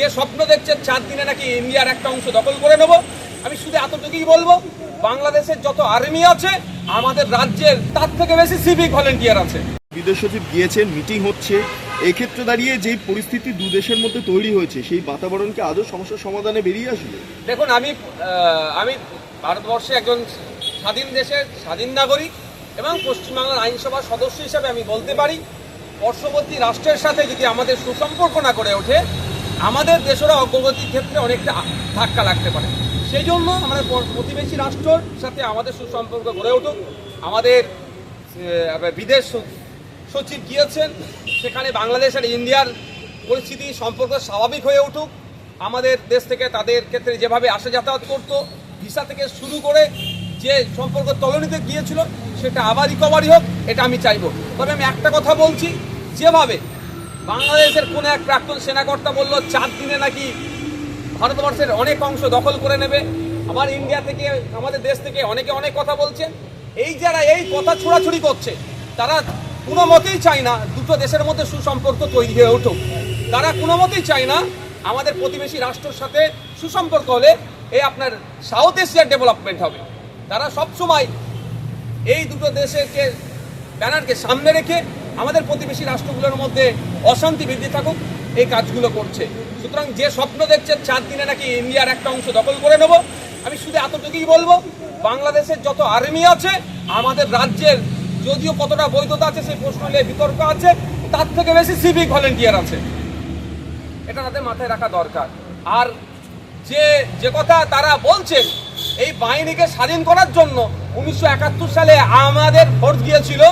যে স্বপ্ন দেখছে চার দিনে নাকি ইন্ডিয়ার একটা অংশ দখল করে নেব? আমি শুধু এতটুকুই বলব বাংলাদেশের যত আর্মি আছে আমাদের রাজ্যের তার থেকে বেশি সিভিক ভলেন্টিয়ার আছে। বিদেশ সচিব গিয়েছেন মিটিং হচ্ছে। এক্ষেত্রে দাঁড়িয়ে যেই পরিস্থিতি দু দেশের মধ্যে তৈরি হয়েছে সেই বাতাবরণকে আদৌ সমস্যার সমাধানে বেরিয়ে আসবে? দেখুন আমি আমি ভারতবর্ষে একজন স্বাধীন দেশের স্বাধীন নাগরিক এবং পশ্চিমবাংলার আইনসভার সদস্য হিসেবে আমি বলতে পারি পার্শ্ববর্তী রাষ্ট্রের সাথে যদি আমাদের সুসম্পর্ক না করে ওঠে আমাদের দেশেরও অগ্রগতির ক্ষেত্রে অনেকটা ধাক্কা লাগতে পারে। সেই জন্য আমাদের প্রতিবেশী রাষ্ট্রর সাথে আমাদের সুসম্পর্ক গড়ে উঠুক। আমাদের বিদেশ সচিব গিয়েছেন। সেখানে বাংলাদেশ আর ইন্ডিয়ার পরিস্থিতি, সম্পর্ক স্বাভাবিক হয়ে উঠুক। আমাদের দেশ থেকে তাদের ক্ষেত্রে যেভাবে আসা যাতায়াত করতো, ভিসা থেকে শুরু করে যে সম্পর্ক তলনিতে গিয়েছিল, সেটা আবার রিকভারি হোক, এটা আমি চাইব। তবে আমি একটা কথা বলছি, যেভাবে বাংলাদেশের কোনো এক প্রাক্তন সেনাকর্তা বলল চার দিনে নাকি ভারতবর্ষের অনেক অংশ দখল করে নেবে। আবার ইন্ডিয়া থেকে, আমাদের দেশ থেকে অনেকে অনেক কথা বলছে এই যারা এই কথা ছোড়াছুড়ি করছে, তারা কোনো মতেই চায় না দুটো দেশের মধ্যে সুসম্পর্ক তৈরি হয়ে উঠুক। তারা কোনো মতেই চায় না আমাদের প্রতিবেশী রাষ্ট্রের সাথে সুসম্পর্ক হলে এই আপনার সাউথ এশিয়ার ডেভেলপমেন্ট হবে। তারা সবসময় এই দুটো দেশকে ব্যানারকে সামনে রেখে আমাদের প্রতিবেশী রাষ্ট্রগুলোর মধ্যে অশান্তি বৃদ্ধি থাকুক, এই কাজগুলো করছে। সুতরাং যে স্বপ্ন দেখছে, চার দিনে নাকি ইন্ডিয়ার একটা অংশ দখল করে নেব। আমি শুধু এতটুকুই বলব, বাংলাদেশের যত আর্মি আছে, আমাদের রাজ্যের যদিও কতটা বৈধতা আছে, সেই প্রশ্ন নিয়ে বিতর্ক আছে, তার থেকে বেশি সিভিক ভলেন্টিয়ার আছে। এটা তাদের মাথায় রাখা দরকার। আর যে যে কথা তারা বলছেন এই বাহিনীকে স্বাধীন করার জন্য উনিশশো একাত্তর সালে আমাদের ভোট গিয়েছিল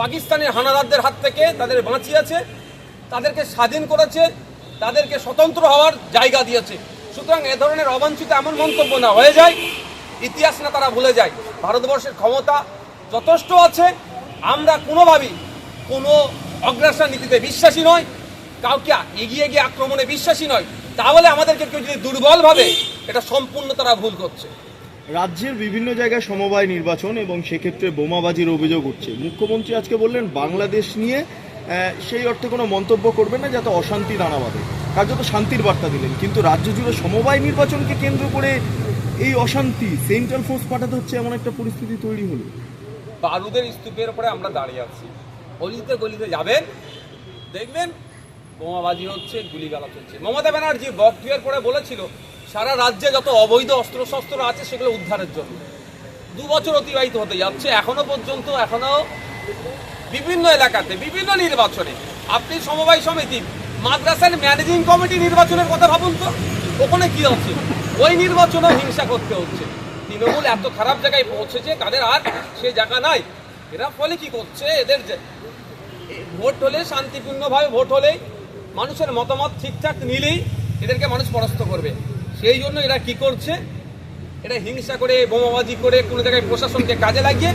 পাকিস্তানের হানাদারদের হাত থেকে তাদের বাঁচিয়েছে, তাদেরকে স্বাধীন করেছে, তাদেরকে স্বতন্ত্র হওয়ার জায়গা দিয়েছে। সুতরাং এ ধরনের অবাঞ্ছিত এমন মন্তব্য না হয়ে যায়, ইতিহাস না তারা ভুলে যায়। ভারতবর্ষের ক্ষমতা যথেষ্ট আছে, আমরা কোনোভাবেই কোনো অগ্রাসন নীতিতে বিশ্বাসী নয় কাউকে এগিয়ে গিয়ে আক্রমণে বিশ্বাসী নয় তাহলে আমাদেরকে কেউ যদি দুর্বলভাবে এটা সম্পূর্ণ তারা ভুল করছে। রাজ্যের বিভিন্ন জায়গায় সমবায় নির্বাচন এবং সেক্ষেত্রে বোমাবাজির অভিযোগ উঠছে। মুখ্যমন্ত্রী আজকে বললেন, বাংলাদেশ নিয়ে সেই অর্থে কোনো মন্তব্য করবেন না, যাতে অশান্তি দানা বাঁধে কার্যত শান্তির বার্তা দিলেন, কিন্তু রাজ্য জুড়ে সমবায় নির্বাচনকে কেন্দ্র করে এই অশান্তি, সেন্ট্রাল ফোর্স পাঠাতে হচ্ছে এমন একটা পরিস্থিতি তৈরি হলো। বারুদের স্তূপের উপরে আমরা দাঁড়িয়ে আছি। গলিতে গলিতে যাবেন, দেখবেন বোমাবাজি হচ্ছে গুলিগালা চলছে মমতা ব্যানার্জি বকটুয়ের পরে বলেছিল সারা রাজ্যে যত অবৈধ অস্ত্রশস্ত্র আছে, সেগুলো উদ্ধারের জন্য। দু বছর অতিবাহিত হতে যাচ্ছে। এখনও পর্যন্ত, এখনও বিভিন্ন এলাকাতে, বিভিন্ন নির্বাচনে। আপনি সমবায় সমিতি মাদ্রাসার ম্যানেজিং কমিটি নির্বাচনের কথা ভাবুন তো। ওখানে কি হচ্ছে? ওই নির্বাচনেও হিংসা করতে হচ্ছে। তৃণমূল এত খারাপ জায়গায় পৌঁছেছে, তাদের আর সে জায়গা নাই। এরা ফলে কি করছে? এদের যে- ভোট হলে শান্তিপূর্ণভাবে ভোট হলেই মানুষের মতামত ঠিকঠাক নিলেই এদেরকে মানুষ পরাস্ত করবে। সেই জন্য এরা কি করছে? এটা হিংসা করে, বোমাবাজি করে, কোনো জায়গায় প্রশাসনকে কাজে লাগিয়ে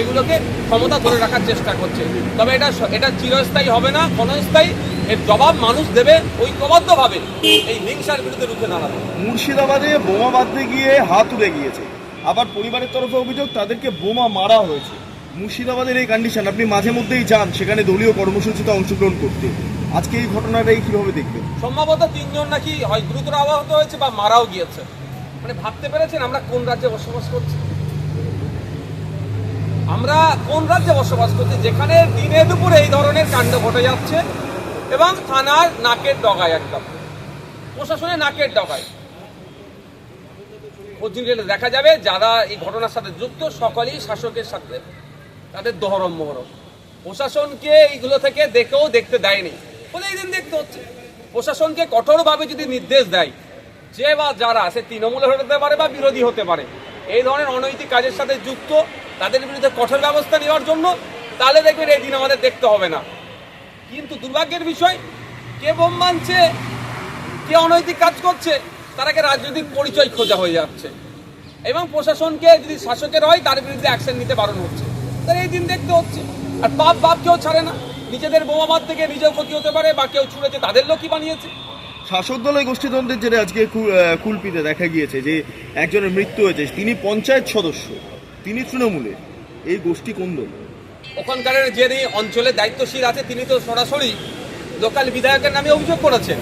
এগুলোকে ক্ষমতা ধরে রাখার চেষ্টা করছে। তবে এটা এটা চিরস্থায়ী হবে না, ক্ষণস্থায়ী। এর জবাব মানুষ দেবে ঐক্যবদ্ধভাবে। এই হিংসার বিরুদ্ধে রুখে দাঁড়াবে। মুর্শিদাবাদে বোমা বাঁধতে গিয়ে হাত উড়ে গিয়েছে। আবার পরিবারের তরফে অভিযোগ, তাদেরকে বোমা মারা হয়েছে। মুর্শিদাবাদের এই কন্ডিশন আপনি মাঝে মধ্যেই যান, সেখানে দলীয় কর্মসূচিতে অংশগ্রহণ করতে। আজকে এই ঘটনাটাই কীভাবে দেখবেন সম্ভবত তিনজন নাকি হয়, গুরুতর আহত হয়েছে বা মারাও গিয়েছে। মানে ভাবতে পেরেছেন আমরা কোন রাজ্যে বসবাস করছি? আমরা কোন রাজ্যে বসবাস করছি? যেখানে দিনে দুপুরে এই ধরনের কাণ্ড ঘটে যাচ্ছে এবং থানার নাকের ডগায় একদম। প্রশাসনের নাকের ডগায়। নিলে দেখা যাবে, যারা এই ঘটনার সাথে যুক্ত, সকলেই শাসকের সাথে তাদের দহরম মহরম। প্রশাসনকে এইগুলো থেকে দেখেও দেখতে দেয়নি। বলে এই দিন দেখতে হচ্ছে। প্রশাসনকে কঠোরভাবে যদি নির্দেশ দেয়, যে বা যারা, সে তৃণমূলের হতে পারে বা বিরোধী হতে পারে, এই ধরনের অনৈতিক কাজের সাথে যুক্ত, তাদের বিরুদ্ধে কঠোর ব্যবস্থা নেওয়ার জন্য, তাহলে দেখবেন এই দিন আমাদের দেখতে হবে না। কিন্তু দুর্ভাগ্যের বিষয়, কে বোম মানছে কে অনৈতিক কাজ করছে তারাকে রাজনৈতিক পরিচয় খোঁজা হয়ে যাচ্ছে। এবং প্রশাসনকে যদি শাসকের হয়, তার বিরুদ্ধে অ্যাকশন নিতে বারণ হচ্ছে। তাহলে এই দিন দেখতে হচ্ছে। আর বাপ বাপ কেউ ছাড়ে না। নিজেদের বোমাবাদ থেকে নিজেও ক্ষতি হতে পারে বা কেউ ছুঁড়েছে তাদের লোকই বানিয়েছে। শাসক দল এই গোষ্ঠীদ্বন্দ্বের জেরে আজকে কুলপিতে দেখা গিয়েছে যে একজনের মৃত্যু হয়েছে। তিনি পঞ্চায়েত সদস্য তিনি তৃণমূলের। এই গোষ্ঠী কোন দল? ওখানকার যিনি অঞ্চলের দায়িত্বশীল আছে তিনি তো সরাসরি লোকাল বিধায়কের নামে অভিযোগ করেছেন।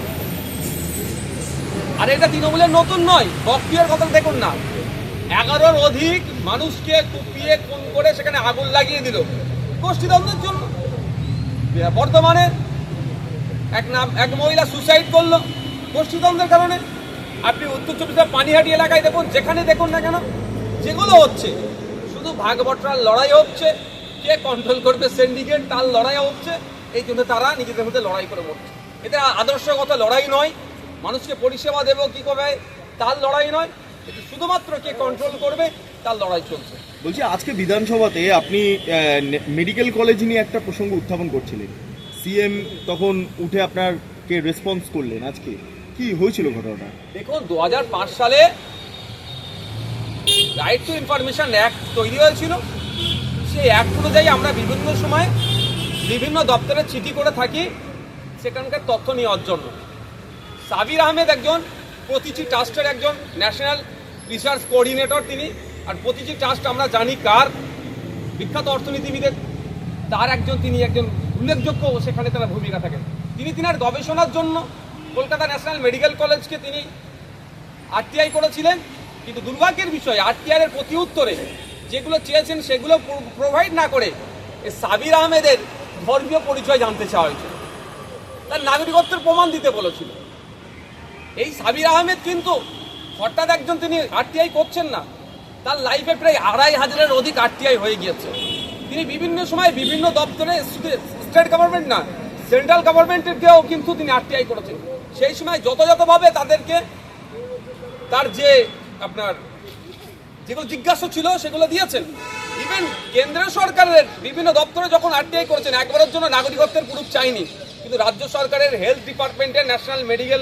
আর এটা তৃণমূলের নতুন নয় বক্তিয়ার কথা দেখুন না। এগারোর অধিক মানুষকে কুপিয়ে খুন করে সেখানে আগুন লাগিয়ে দিল। গোষ্ঠীদ্বন্দ্বের জন্য বর্তমানে এক নাম, এক মহিলা সুসাইড করল গোষ্ঠীদ্বন্দ্বের কারণে। আপনি উত্তর চব্বিশ পানিহাটি এলাকায় দেখুন, যেখানে দেখুন না কেন, যেগুলো হচ্ছে, শুধু ভাগ বটরার লড়াই হচ্ছে, কে কন্ট্রোল করবে সিন্ডিকেট তার লড়াই হচ্ছে, এই জন্য তারা নিজেদের মধ্যে লড়াই করে মরছে। এটা আদর্শগত লড়াই নয়, মানুষকে পরিষেবা দেবো কী করবে, তার লড়াই নয় শুধুমাত্র কে কন্ট্রোল করবে, তার লড়াই চলছে। বলছি, আজকে বিধানসভাতে আপনি মেডিকেল কলেজ নিয়ে একটা প্রসঙ্গ উত্থাপন করছিলেন। সিএম তখন উঠে আপনার কে রেসপন্স করলেন আজকে। কি হয়েছিল ঘটনাটা? দেখুন দু হাজার পাঁচ সালে রাইট টু ইনফরমেশন অ্যাক্ট তৈরি হয়েছিল। সেই অ্যাক্ট অনুযায়ী আমরা বিভিন্ন সময় বিভিন্ন দপ্তরে চিঠি করে থাকি, সেখানকার তথ্য নেওয়ার জন্য। সাবির আহমেদ একজন, প্রতিটি ট্রাস্টের একজন ন্যাশনাল রিসার্চ কোঅর্ডিনেটর তিনি। আর প্রতিটি ট্রাস্ট আমরা জানি কার। বিখ্যাত অর্থনীতিবিদের, তার একজন, তিনি একজন উল্লেখযোগ্য সেখানে তারা ভূমিকা থাকেন। তিনি তিনার গবেষণার জন্য কলকাতা ন্যাশনাল মেডিকেল কলেজকে তিনি আরটিআই করেছিলেন। কিন্তু দুর্ভাগ্যের বিষয়, আরটিআই এর প্রতি উত্তরে যেগুলো চেয়েছেন সেগুলো প্রোভাইড না করে সাবির আহমেদের ধর্মীয় পরিচয় জানতে চাওয়া হয়েছিল তার নাগরিকত্বের প্রমাণ দিতে বলেছিল। এই সাবির আহমেদ কিন্তু হঠাৎ একজন তিনি আরটিআই করছেন না। তার লাইফে প্রায় আড়াই হাজারের অধিক আরটিআই হয়ে গিয়েছে। তিনি বিভিন্ন সময় বিভিন্ন দপ্তরে স্টেট গভর্নমেন্ট না সেন্ট্রাল গভর্নমেন্টেরকেও কিন্তু তিনি আরটিআই করেছেন। সেই সময় যথাযথভাবে তাদেরকে তার যে আপনার যেগুলো জিজ্ঞাসা ছিল সেগুলো দিয়েছেন। ইভেন কেন্দ্রীয় সরকারের বিভিন্ন দপ্তরে যখন আরটিআই করেছেন, একবারের জন্য নাগরিকত্বের প্রুফ চাইনি। কিন্তু রাজ্য সরকারের হেলথ ডিপার্টমেন্টের ন্যাশনাল মেডিকেল